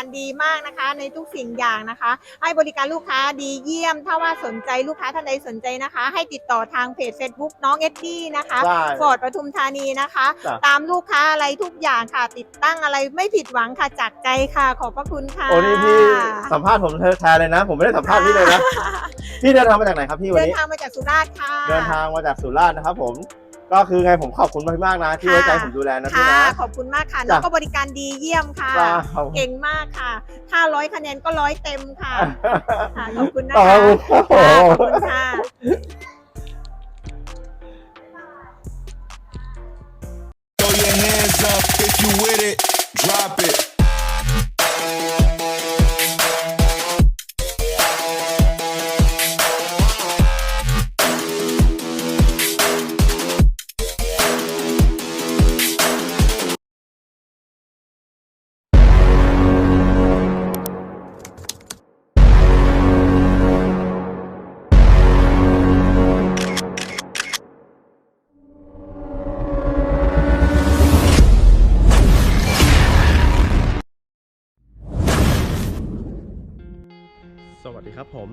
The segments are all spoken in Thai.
การดีมากนะคะ ในทุกสิ่งอย่างนะคะ ให้บริการลูกค้าดีเยี่ยม ถ้าว่าสนใจลูกค้าท่านใดสนใจนะคะ ให้ติดต่อทางเพจ Facebook น้องเอ็ดดี้นะคะได้ฟอร์ดปทุมธานีนะคะ จ้ะ ตามลูกค้าอะไรทุกอย่างค่ะ ติดตั้งอะไรไม่ผิดหวังค่ะจากใจค่ะ ขอบพระคุณค่ะ โอ้นี่พี่สัมภาษณ์ผมแทนเลยนะ ผมไม่ได้สัมภาษณ์พี่เลยนะ พี่เดินทางมาจากไหนครับพี่วันเดินนี้ ทางมาจากสุราษฎร์ค่ะ เดินทางมาจากสุราษฎร์นะครับผม ก็คือไงผมขอบคุณมากๆนะ ที่ไว้ใจผมดูแลนะพี่ค่ะนะ ขอบคุณมากค่ะจ้ะแล้วก็บริการดีเยี่ยมค่ะจ้าขอบคุณเก่งมากค่ะถ้าร้อยคะแนนก็ร้อยเต็มค่ะค่ะขอบคุณนะขอบคะคุณครับผค่ะมขอบคุณค่ะ Throw your hands up if you with it. Drop it.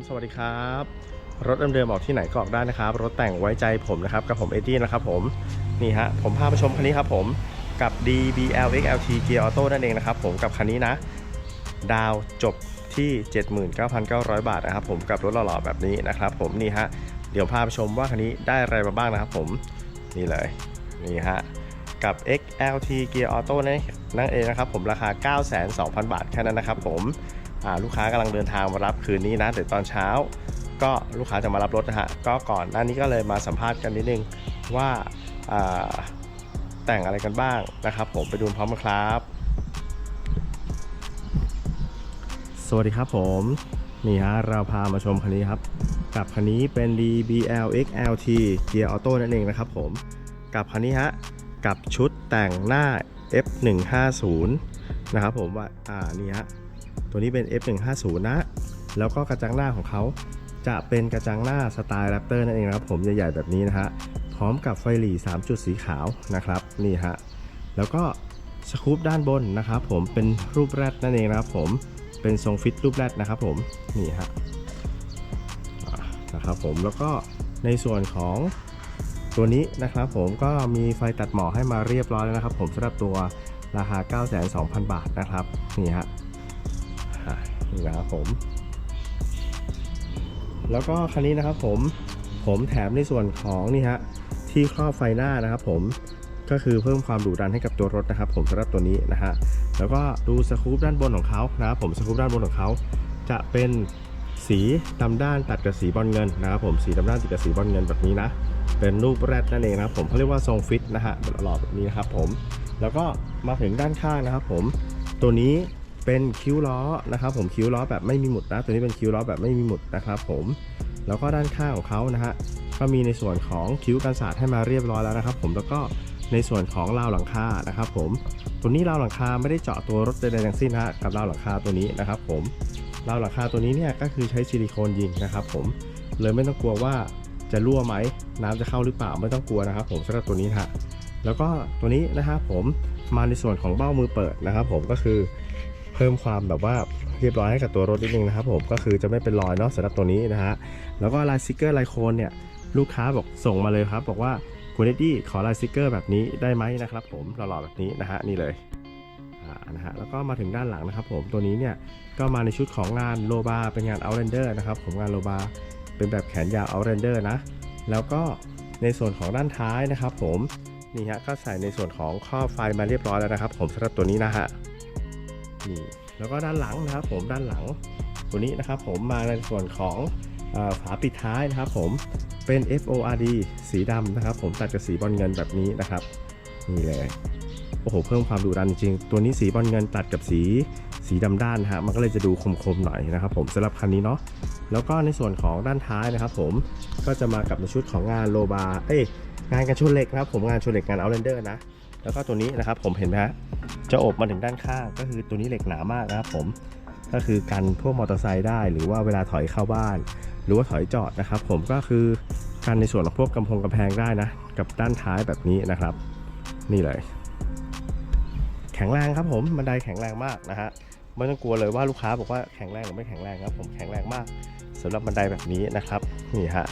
สวัสดีครับ รถเดิมๆออกที่ไหนก็ออกได้นะครับ รถแต่งไว้ใจผมนะครับ กับผมเอ็ดดี้นะครับผม นี่ฮะ ผมพาไปชมคันนี้ครับผมกับ DBL XLT Gear Auto นั่นเองนะครับผมกับคันนี้นะ ดาวจบที่ 79,900 บาทนะครับผมกับรถหล่อๆแบบนี้นะครับผมนี่ฮะเดี๋ยวพาไปชมว่าคันนี้ได้อะไรมาบ้างนะครับผมนี่เลยนี่ฮะกับ XLT Gear Auto นั่นนั่นเองนะครับผมราคา92,000 บาทแค่นั้นนะครับผม ลูกค้ากำลังเดินทางมารับคืนนี้นะเดี๋ยวตอนเช้า ก็ลูกค้าจะมารับรถนะฮะก็ก่อนหน้านี้ก็เลยมาสัมภาษณ์กันนิดนึงว่าอ่าแต่งอะไรกันบ้างนะครับผมไปดูพร้อมกันครับ สวัสดีครับผมนี่ฮะเราพามาชมคันนี้ครับ กับคันนี้เป็น DBL XLT Gear Auto นั่นเองนะครับผม กับคันนี้ฮะกับชุดแต่งหน้า F150 นะครับผมว่าอ่านี่ฮะ ตัวนี้เป็น F150 นะ แล้วก็กระจังหน้าของเขาจะเป็นกระจังหน้าสไตล์แรปเตอร์นั่นเองนะครับผมใหญ่ๆแบบนี้นะฮะพร้อมกับไฟหลี3 จุดสีขาวนะครับนี่ฮะแล้วก็สกูปด้านบนนะครับผมเป็นรูปแรดนั่นเองนะครับผมเป็นทรงฟิตรูปแรดนะครับผมนี่ฮะนะครับผมแล้วก็ในส่วนของตัวนี้นะครับผมก็มีไฟตัดหมอกให้มาเรียบร้อยแล้วนะครับ ผมสำหรับตัวราคา 92,000 บาทนะครับนี่ฮะ นี่นะครับผม แล้วก็คันนี้นะครับผมผมแถมในส่วนของนี่ฮะที่ครอบไฟหน้านะครับผมก็คือเพิ่มความดุดันให้กับตัวรถนะครับ ผมสำหรับตัวนี้นะฮะแล้วก็ดูสกูปด้านบนของเขานะครับผมสกูปด้านบนของเขาจะเป็นสีดำด้านตัดกับสีบอลเงินนะครับผมสีดำด้านติดกับสีบอลเงินแบบนี้นะเป็นรูปแรดนั่นเองนะครับผมเขาเรียกว่าทรงฟิตนะฮะหล่อแบบนี้นะครับผมแล้วก็มาถึงด้านข้างนะครับผมตัวนี้ เป็นคิ้วล้อนะครับ ผมคิ้วล้อแบบไม่มีหมุดนะตัวนี้เป็นคิ้วล้อแบบไม่มีหมุดนะครับผมแล้วก็ด้านข้างของเขานะฮะก็มีในส่วนของคิ้วกันสาดให้มาเรียบร้อยแล้วนะครับ ผมแล้วก็ในส่วนของราวหลังคานะครับผมตัวนี้ราวหลังคาไม่ได้เจาะตัวรถใดๆทั้งสิ้นนะฮะกับราวหลังคาตัวนี้นะครับ ผมราวหลังคาตัวนี้เนี่ยก็คือใช้ซิลิโคนยิงนะครับ ผมเลยไม่ต้องกลัวว่าจะรั่วไหมน้ำจะเข้าหรือเปล่าไม่ต้องกลัวนะครับ ผมสำหรับตัวนี้ฮะแล้วก็ตัวนี้นะครับผมมาในส่วนของเบ้ามือเปิดนะครับ ผมก็คือ เพิ่มความแบบว่าเรียบร้อยให้กับตัวรถนิดนึงนะครับผมก็คือจะไม่เป็นรอยเนาะสำหรับตัวนี้นะฮะแล้วก็ลายสติกเกอร์ลายโคนเนี่ยลูกค้าบอกส่งมาเลยครับ บอกว่าคุณเอ็ดดี้ขอลายสติกเกอร์แบบนี้ได้ไหมนะครับ ผมหล่อๆแบบนี้นะฮะนี่เลยอ่านะฮะแล้วก็มาถึงด้านหลังนะครับ ผมตัวนี้เนี่ยก็มาในชุดของงานโลบาเป็นงาน Outlander นะครับผมงานโลบาเป็นแบบแขนยาว Outlander นะแล้วก็ในส่วนของด้านท้ายนะครับ ผมนี่ฮะก็ใส่ในส่วนของข้อไฟมาเรียบร้อยแล้วนะครับ ผมสำหรับตัวนี้นะฮะ นี่แล้วก็ด้านหลังนะครับผมด้านหลังตัวนี้นะครับผมมาในส่วนของฝาปิดท้ายนะครับผมเป็น FORD สีดำนะครับ ผมตัดกับสีบอลเงินแบบนี้นะครับนี่เลยโอ้โหเพิ่มความดุดันจริง ตัวนี้สีบอลเงินตัดกับสีสีดำด้านฮะมันก็เลยจะดูคมๆหน่อยนะครับ ผมสำหรับคันนี้เนาะแล้วก็ในส่วนของด้านท้ายนะครับ ผมก็จะมากับในชุดของงานโลบาเอ้ยงานกันชนเหล็กนะครับ ผมงานชนเหล็กงานเอาเลนเดอร์นะ แล้วก็ตัวนี้นะครับผมเห็นไหมฮะจะอบมาถึงด้านข้างก็คือตัวนี้เหล็กหนามากนะครับผมก็คือกันพวกมอเตอร์ไซค์ได้ หรือว่าเวลาถอยเข้าบ้าน หรือว่าถอยจอดนะครับ ผมก็คือกันในส่วนของพวกกำพงกำแพงได้นะ กับด้านท้ายแบบนี้นะครับ นี่เลย แข็งแรงครับผมบันไดแข็งแรงมากนะฮะไม่ต้องกลัวเลยว่าลูกค้าบอกว่าแข็งแรงหรือไม่แข็งแรงครับ ผมแข็งแรงมากสำหรับบันไดแบบนี้นะครับ นี่ฮะ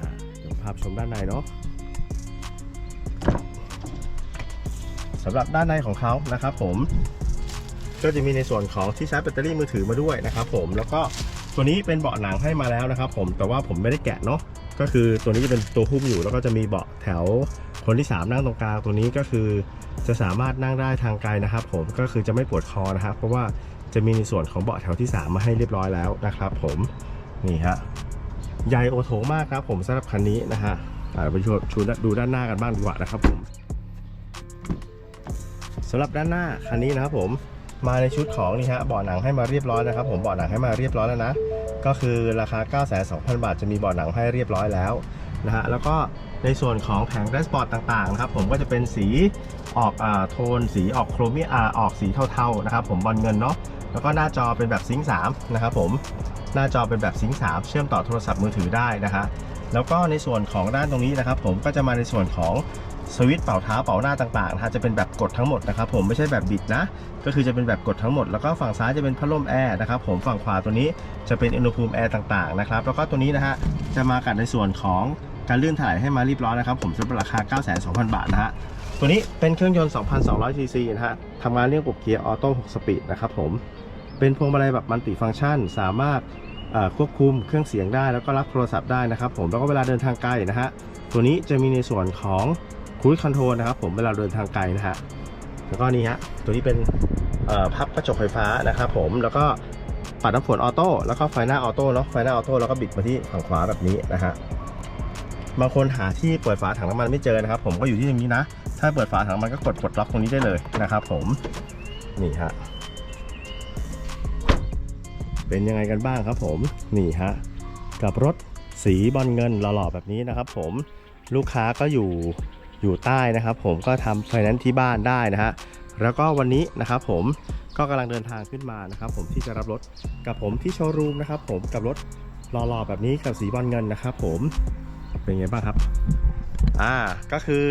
อ่าเดี๋ยวภาพชมด้านในเนาะ สำหรับด้านในของเขานะครับผม ก็จะมีในส่วนของที่ชาร์จแบตเตอรี่มือถือมาด้วยนะครับผมแล้วก็ตัวนี้เป็นเบาะหนังให้มาแล้วนะครับผมแต่ว่าผมไม่ได้แกะเนาะก็คือตัวนี้จะเป็นตัวหุ้มอยู่แล้วก็จะมีเบาะแถวคนที่ 3 นั่งตรงกลางตัวนี้ก็คือจะสามารถนั่งได้ทางไกลนะครับ ผมก็คือจะไม่ปวดคอนะครับ เพราะว่าจะมีในส่วนของเบาะแถวที่ 3 มาให้เรียบร้อยแล้วนะครับ ผมนี่ฮะใหญ่โอโถมากครับผมสำหรับคันนี้นะฮะอ่าไปชูชูดูด้านหน้ากันบ้างดีกว่านะครับผม สำหรับด้านหน้าคันนี้นะครับผมมาในชุดของนี่ฮะเบาะหนังให้มาเรียบร้อยนะครับ ผมเบาะหนังให้มาเรียบร้อยแล้วนะก็คือราคา 9 2 0 0 0 บาท จะมีเบาะหนังให้เรียบร้อยแล้วนะฮะแล้วก็ในส่วนของแผงแดชบอร์ดต่างๆนะครับผมก็จะเป็นสีออกอ่าโทนสีออกโครเมียอ่าออกสีเทาๆนะครับผมบอลเงินเนาะแล้วก็หน้าจอเป็นแบบซิงค์3นะครับผมหน้าจอเป็นแบบซิงค์3เชื่อมต่อโทรศัพท์มือถือได้นะฮะแล้วก็ในส่วนของด้านตรงนี้นะครับผมก็จะมาในส่วนของ สวิตช์เป่าเท้าเป่าหน้าต่างๆนะฮะจะเป็นแบบกดทั้งหมดนะครับผมไม่ใช่แบบบิดนะ ก็คือจะเป็นแบบกดทั้งหมดแล้วก็ฝั่งซ้ายจะเป็นพัดลมแอร์นะครับผมฝั่งขวาตัวนี้จะเป็นอุณหภูมิแอร์ต่างๆนะครับแล้วก็ตัวนี้นะฮะจะมากับในส่วนของการลื่นถ่ายให้มาเรียบร้อยนะครับผมสำหรับราคา 9 2 0 0 0 บาทนะฮะตัวนี้เป็นเครื่องยนต์ 2,200 ซีซีนะฮะทำงานเรื่องระบเกียร์ออโต้ 6 สปีดนะครับผมเป็นพวงมาลัยแบบมัลติฟังก์ชัน สามารถควบคุมเครื่องเสียงได้แล้วก็รับโทรศัพท์ได้นะครับผมแล้วก็เวลาเดินทางไกลนะฮะตัวนี้จะมีในส่วนของ ค i ู e คอนโทรลนะครับผมเวลาเดินทางไกลนะฮะแล้วก็นี่ฮะตัวนี้เป็นพับกระจกไฟฟ้านะครับผมแล้วก็ปัดน้ำฝนออโต้แล้วก็ไฟหน้าออโต้เนาะไฟหน้าออโต้แล้วก็บิดมาที่ฝั่งขวาแบบนี้นะฮะบางคนหาที่เปิดฝาถังน้ำมันไม่เจอนะครับผมก็อยู่ที่ตรงนี้นะ ถ้าเปิดฝาถังน้ำมันก็กดกดล็อกตรงนี้ได้เลยนะครับผมนี่ฮะเป็นยังไงกันบ้างครับผมนี่ฮะกับรถสีบอลเงินหล่อๆแบบนี้นะครับผมลูกค้าก็อยู่ อยู่ใต้นะครับ ผมก็ทำไฟแนนซ์ที่บ้านได้นะฮะแล้วก็วันนี้นะครับผมก็กำลังเดินทางขึ้นมานะครับผมที่จะรับรถกับผมที่โชว์รูมนะครับผมกับรถหล่อๆแบบนี้กับสีบอลเงินนะครับผมเป็นไงบ้างครับ อ่าก็คือ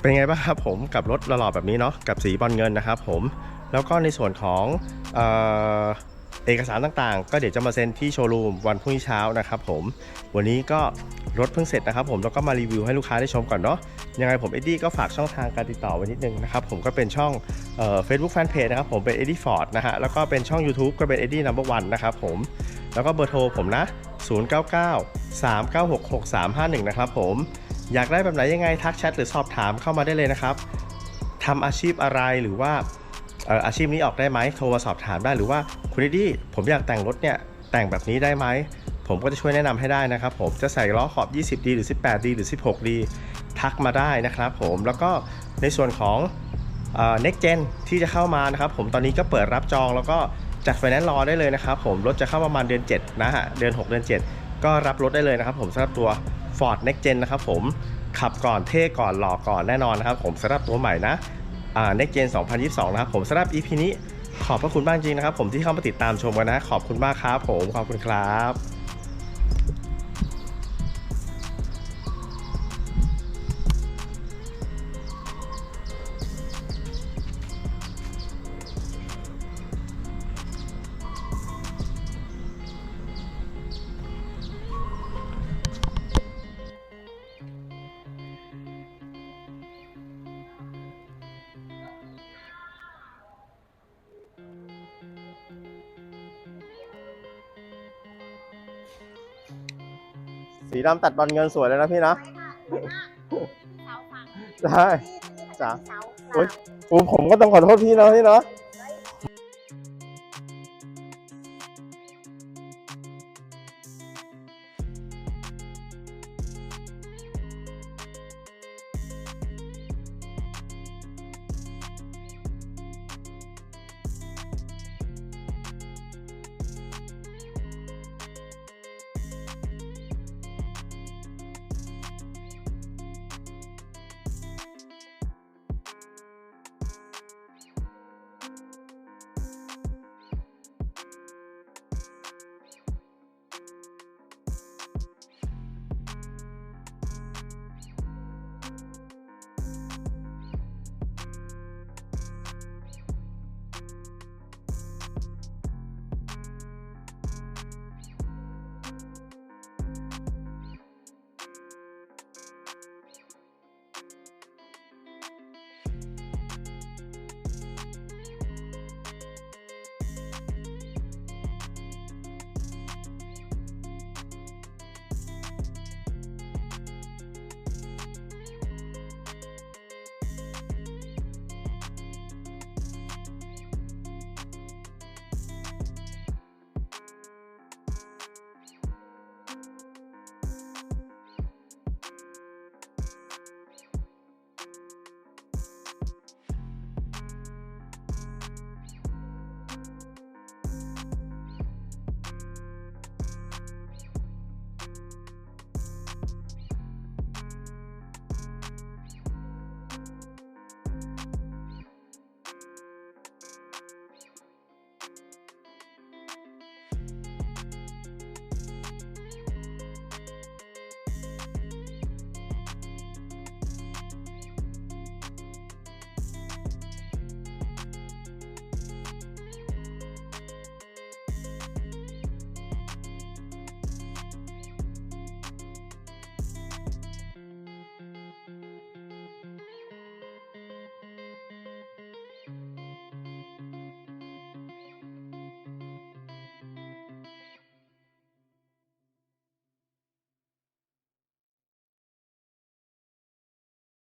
เป็นไงบ้างครับผมกับรถหล่อๆแบบนี้เนาะกับสีบอลเงินนะครับผมแล้วก็ในส่วนของเอ่อ เอกสารต่างๆ ก็เดี๋ยวจะมาเซ็นที่โชว์รูมวันพรุ่งนี้เช้านะครับผมวันนี้ก็รถเพิ่งเสร็จนะครับผมแล้วก็มารีวิวให้ลูกค้าได้ชมก่อนเนาะยังไงผมเอ็ดดี้ก็ฝากช่องทางการติดต่อไว้นิดนึงนะครับผมก็เป็นช่องเฟซบุ๊กแฟนเพจนะครับผมเป็นเอ็ดดี้ฟอร์ดนะฮะแล้วก็เป็นช่อง YouTube ก็เป็นเอ็ดดี้นัมเบอร์วันนะครับผมแล้วก็เบอร์โทรผมนะ 099 396 6351 นะครับผมอยากได้แบบไหนยังไงทักแชทหรือสอบถามเข้ามาได้เลยนะครับทำอาชีพอะไรหรือว่า อาชีพนี้ออกได้ไหมโทรมาสอบถามได้หรือว่าคุณเอ็ดดี้ผมอยากแต่งรถเนี่ยแต่งแบบนี้ได้ไหมผมก็จะช่วยแนะนำให้ได้นะครับผมจะใส่ล้อขอบ 20D หรือ 18D หรือ 16D ทักมาได้นะครับผมแล้วก็ในส่วนของเอ่อ next gen ที่จะเข้ามานะครับผมตอนนี้ก็เปิดรับจองแล้วก็จัดไฟแนนซ์รอได้เลยนะครับผมรถจะเข้าประมาณเดือน 7 นะฮะเดือน 6 เดือน 7 ก็รับรถได้เลยนะครับผมสำหรับตัว Ford Next Gen นะครับผมขับก่อนเท่ก่อนหล่อก่อนแน่นอนนะครับผมสำหรับตัวใหม่นะ ในเกณฑ์2022 นะครับผมสำหรับ EP นี้ขอบพระคุณมากจริงนะครับผมที่เข้ามาติดตามชมกันนะ ขอบคุณมากครับผม ขอบคุณครับ สีดำตัดบอลเงินสวยเลยนะพี่นะได้จ้ะโอ๊ยโอ้ผมก็ต้องขอโทษพี่นะพี่เนาะ